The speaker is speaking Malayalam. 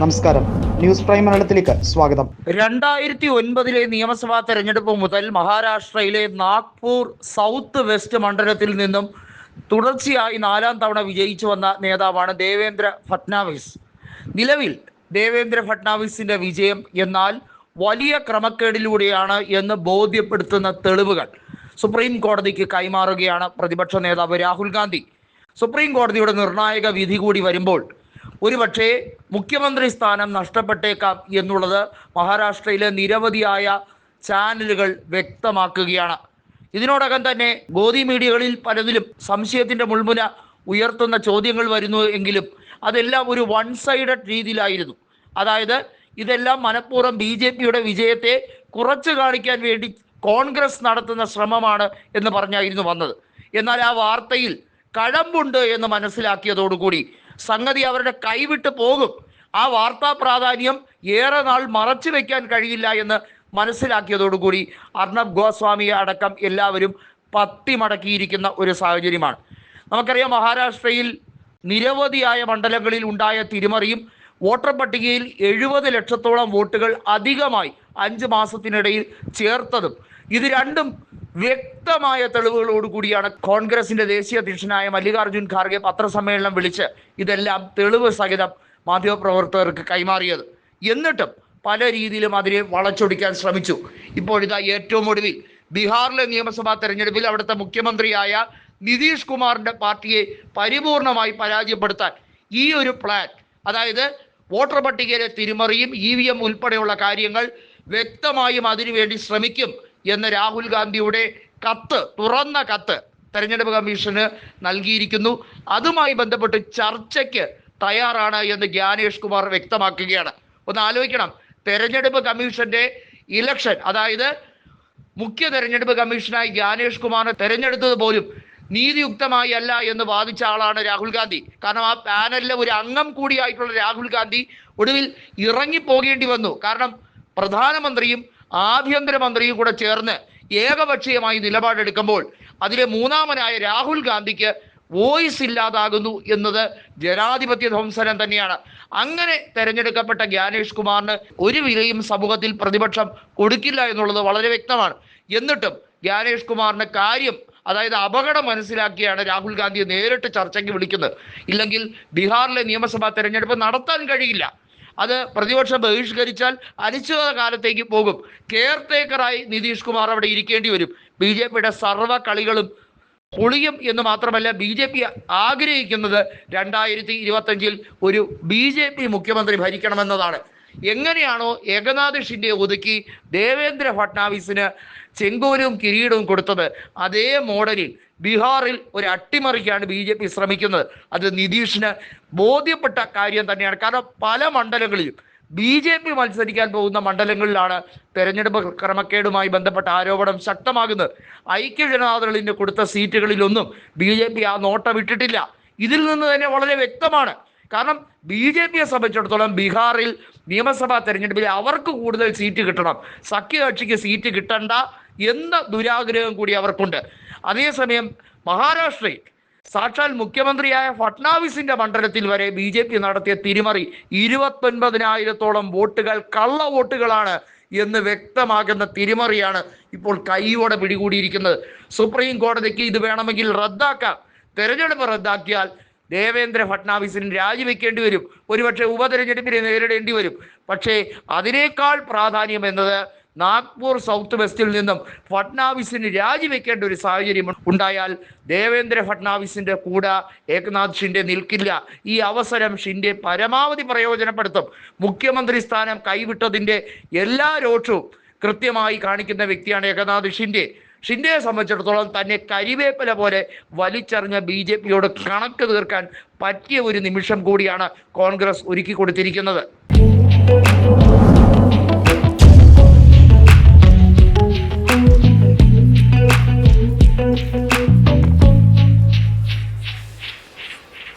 നമസ്കാരം. ന്യൂസ് പ്രൈം മലയാളത്തിലേക്ക് സ്വാഗതം. രണ്ടായിരത്തി ഒൻപതിലെ നിയമസഭാ തെരഞ്ഞെടുപ്പ് മുതൽ മഹാരാഷ്ട്രയിലെ നാഗ്പൂർ സൗത്ത് വെസ്റ്റ് മണ്ഡലത്തിൽ നിന്നും തുടർച്ചയായി നാലാം തവണ വിജയിച്ചു വന്ന നേതാവാണ് ദേവേന്ദ്ര ഫട്നാവിസ്. നിലവിൽ ദേവേന്ദ്ര ഫട്നാവിസിന്റെ വിജയം എന്നാൽ വലിയ ക്രമക്കേടിലൂടെയാണ് എന്ന് ബോധ്യപ്പെടുത്തുന്ന തെളിവുകൾ സുപ്രീം കോടതിക്ക് കൈമാറുകയാണ് പ്രതിപക്ഷ നേതാവ് രാഹുൽ ഗാന്ധി. സുപ്രീം കോടതിയുടെ നിർണായക വിധി കൂടി വരുമ്പോൾ ഒരുപക്ഷേ മുഖ്യമന്ത്രി സ്ഥാനം നഷ്ടപ്പെട്ടേക്കാം എന്നുള്ളത് മഹാരാഷ്ട്രയിലെ നിരവധിയായ ചാനലുകൾ വ്യക്തമാക്കുകയാണ്. ഇതിനോടകം തന്നെ ഗോതി മീഡിയകളിൽ പലതിലും സംശയത്തിന്റെ മുൾമുന ഉയർത്തുന്ന ചോദ്യങ്ങൾ വരുന്നു എങ്കിലും അതെല്ലാം ഒരു വൺ സൈഡഡ് രീതിയിലായിരുന്നു. അതായത് ഇതെല്ലാം മനഃപൂർവം ബി ജെ പിയുടെ വിജയത്തെ കുറച്ച് കാണിക്കാൻ വേണ്ടി കോൺഗ്രസ് നടത്തുന്ന ശ്രമമാണ് എന്ന് പറഞ്ഞായിരുന്നു വന്നത്. എന്നാൽ ആ വാർത്തയിൽ കഴമ്പുണ്ട് എന്ന് മനസ്സിലാക്കിയതോടുകൂടി സംഗതി അവരുടെ കൈവിട്ട് പോകും. ആ വാർത്താ പ്രാധാന്യം ഏറെ നാൾ മറച്ചു വെക്കാൻ കഴിയില്ല എന്ന് മനസ്സിലാക്കിയതോടുകൂടി അർണബ് ഗോസ്വാമിയെ അടക്കം എല്ലാവരും പത്തിമടക്കിയിരിക്കുന്ന ഒരു സാഹചര്യമാണ്. നമുക്കറിയാം മഹാരാഷ്ട്രയിൽ നിരവധിയായ മണ്ഡലങ്ങളിൽ ഉണ്ടായ തിരിമറിയും വോട്ടർ പട്ടികയിൽ എഴുപത് ലക്ഷത്തോളം വോട്ടുകൾ അധികമായി അഞ്ച് മാസത്തിനിടയിൽ ചേർത്തതും. ഇത് രണ്ടും വ്യക്തമായ തെളിവുകളോട് കൂടിയാണ് കോൺഗ്രസിന്റെ ദേശീയ അധ്യക്ഷനായ മല്ലികാർജുൻ ഖാർഗെ പത്രസമ്മേളനം വിളിച്ച് ഇതെല്ലാം തെളിവ് സഹിതം മാധ്യമപ്രവർത്തകർക്ക് കൈമാറിയത്. എന്നിട്ടും പല രീതിയിലും അതിനെ വളച്ചൊടിക്കാൻ ശ്രമിച്ചു. ഇപ്പോഴിതാ ഏറ്റവും ഒടുവിൽ ബീഹാറിലെ നിയമസഭാ തെരഞ്ഞെടുപ്പിൽ അവിടുത്തെ മുഖ്യമന്ത്രിയായ നിതീഷ് കുമാറിന്റെ പാർട്ടിയെ പരിപൂർണമായി പരാജയപ്പെടുത്താൻ ഈ ഒരു പ്ലാൻ അതായത് വോട്ടർ പട്ടികയിലെ തിരിമറിയും ഇ വി എം ഉൾപ്പെടെയുള്ള കാര്യങ്ങൾ വ്യക്തമായും അതിനുവേണ്ടി ശ്രമിക്കും എന്ന് രാഹുൽ ഗാന്ധിയുടെ കത്ത് തുറന്ന കത്ത് തെരഞ്ഞെടുപ്പ് കമ്മീഷന് നൽകിയിരിക്കുന്നു. അതുമായി ബന്ധപ്പെട്ട് ചർച്ചയ്ക്ക് തയ്യാറാണ് എന്ന് ജ്ഞാനേഷ് കുമാർ വ്യക്തമാക്കുകയാണ്. ഒന്ന് ആലോചിക്കണം. തെരഞ്ഞെടുപ്പ് കമ്മീഷന്റെ ഇലക്ഷൻ അതായത് മുഖ്യ തെരഞ്ഞെടുപ്പ് കമ്മീഷനായി ജ്ഞാനേഷ് കുമാറിനെ തെരഞ്ഞെടുത്തത് പോലും നീതിയുക്തമായി അല്ല എന്ന് വാദിച്ച ആളാണ് രാഹുൽ ഗാന്ധി. കാരണം ആ പാനലിലെ ഒരു അംഗം കൂടിയായിട്ടുള്ള രാഹുൽ ഗാന്ധി ഒടുവിൽ ഇറങ്ങിപ്പോകേണ്ടി വന്നു. കാരണം പ്രധാനമന്ത്രിയും ആഭ്യന്തരമന്ത്രിയും കൂടെ ചേർന്ന് ഏകപക്ഷീയമായി നിലപാടെടുക്കുമ്പോൾ അതിലെ മൂന്നാമനായ രാഹുൽ ഗാന്ധിക്ക് വോയിസ് ഇല്ലാതാകുന്നു എന്നത് ജനാധിപത്യ ധ്വംസനം തന്നെയാണ്. അങ്ങനെ തെരഞ്ഞെടുക്കപ്പെട്ട ജ്ഞാനേഷ് കുമാറിന് ഒരു വിലയും സമൂഹത്തിൽ പ്രതിപക്ഷം കൊടുക്കില്ല എന്നുള്ളത് വളരെ വ്യക്തമാണ്. എന്നിട്ടും ജ്ഞാനേഷ് കുമാറിന് കാര്യം അതായത് അപകടം മനസ്സിലാക്കിയാണ് രാഹുൽ ഗാന്ധിയെ നേരിട്ട് ചർച്ചയ്ക്ക് വിളിക്കുന്നത്. ഇല്ലെങ്കിൽ ബീഹാറിലെ നിയമസഭാ തെരഞ്ഞെടുപ്പ് നടത്താൻ കഴിയില്ല. അത് പ്രതിപക്ഷം ബഹിഷ്കരിച്ചാൽ അനിശ്ചിത കാലത്തേക്ക് പോകും. കെയർ ടേക്കറായി നിതീഷ് കുമാർ അവിടെ ഇരിക്കേണ്ടി വരും. ബി ജെ പിയുടെ സർവ കളികളും പൊളിയും എന്ന് മാത്രമല്ല ബി ജെ പി ആഗ്രഹിക്കുന്നത് രണ്ടായിരത്തി ഇരുപത്തഞ്ചിൽ ഒരു ബി ജെ പി മുഖ്യമന്ത്രി ഭരിക്കണമെന്നതാണ്. എങ്ങനെയാണോ ഏകനാഥ് ഷിൻഡെ ഒതുക്കി ദേവേന്ദ്ര ഫട്നാവിസിന് ചെങ്കോലും കിരീടവും കൊടുത്തത്? അതേ മോഡലിൽ ബീഹാറിൽ ഒരു അട്ടിമറിക്കാണ് ബി ജെ പി ശ്രമിക്കുന്നത്. അത് നിതീഷിന് ബോധ്യപ്പെട്ട കാര്യം തന്നെയാണ്. കാരണം പല മണ്ഡലങ്ങളിലും ബി ജെ പി മത്സരിക്കാൻ പോകുന്ന മണ്ഡലങ്ങളിലാണ് തെരഞ്ഞെടുപ്പ് ക്രമക്കേടുമായി ബന്ധപ്പെട്ട ആരോപണം ശക്തമാകുന്നത്. ഐക്യ ജനതാദളിന് കൊടുത്ത സീറ്റുകളിലൊന്നും ബി ജെ പി ആ നോട്ടം ഇട്ടിട്ടില്ല. ഇതിൽ നിന്ന് തന്നെ വളരെ വ്യക്തമാണ് കാരണം ബി ജെ പിയെ സംബന്ധിച്ചിടത്തോളം ബീഹാറിൽ നിയമസഭാ തെരഞ്ഞെടുപ്പിൽ അവർക്ക് കൂടുതൽ സീറ്റ് കിട്ടണം. സഖ്യകക്ഷിക്ക് സീറ്റ് കിട്ടണ്ട എന്ന ദുരാഗ്രഹം കൂടി അവർക്കുണ്ട്. അതേസമയം മഹാരാഷ്ട്രയിൽ സാക്ഷാൽ മുഖ്യമന്ത്രിയായ ഫട്നാവിസിന്റെ മണ്ഡലത്തിൽ വരെ ബി ജെ പി നടത്തിയ തിരിമറി ഇരുപത്തൊൻപതിനായിരത്തോളം വോട്ടുകൾ കള്ള വോട്ടുകളാണ് എന്ന് വ്യക്തമാകുന്ന തിരിമറിയാണ് ഇപ്പോൾ കൈയോടെ പിടികൂടിയിരിക്കുന്നത്. സുപ്രീം കോടതിക്ക് ഇത് വേണമെങ്കിൽ റദ്ദാക്കാം. തെരഞ്ഞെടുപ്പ് റദ്ദാക്കിയാൽ ദേവേന്ദ്ര ഫട്നാവിസിന് രാജിവെക്കേണ്ടി വരും. ഒരുപക്ഷെ ഉപതെരഞ്ഞെടുപ്പിനെ നേരിടേണ്ടി വരും. പക്ഷേ അതിനേക്കാൾ പ്രാധാന്യം എന്നത് നാഗ്പൂർ സൗത്ത് വെസ്റ്റിൽ നിന്നും ഫട്നാവിസിന് രാജിവെക്കേണ്ട ഒരു സാഹചര്യം ഉണ്ടായാൽ ദേവേന്ദ്ര ഫട്നാവിസിന്റെ കൂടെ ഏകനാഥ് ഷിൻഡെ നിൽക്കില്ല. ഈ അവസരം ഷിൻഡെ പരമാവധി പ്രയോജനപ്പെടുത്തും. മുഖ്യമന്ത്രി സ്ഥാനം കൈവിട്ടതിന്റെ എല്ലാ രോക്ഷവും കൃത്യമായി കാണിക്കുന്ന വ്യക്തിയാണ് ഏകനാഥ് ഷിൻഡെ. ഷിൻഡെയെ സംബന്ധിച്ചിടത്തോളം തന്നെ കരിവേപ്പല പോലെ വലിച്ചെറിഞ്ഞ ബി ജെ പിയോട് കണക്ക് തീർക്കാൻ പറ്റിയ ഒരു നിമിഷം കൂടിയാണ് കോൺഗ്രസ് ഒരുക്കി കൊടുത്തിരിക്കുന്നത്.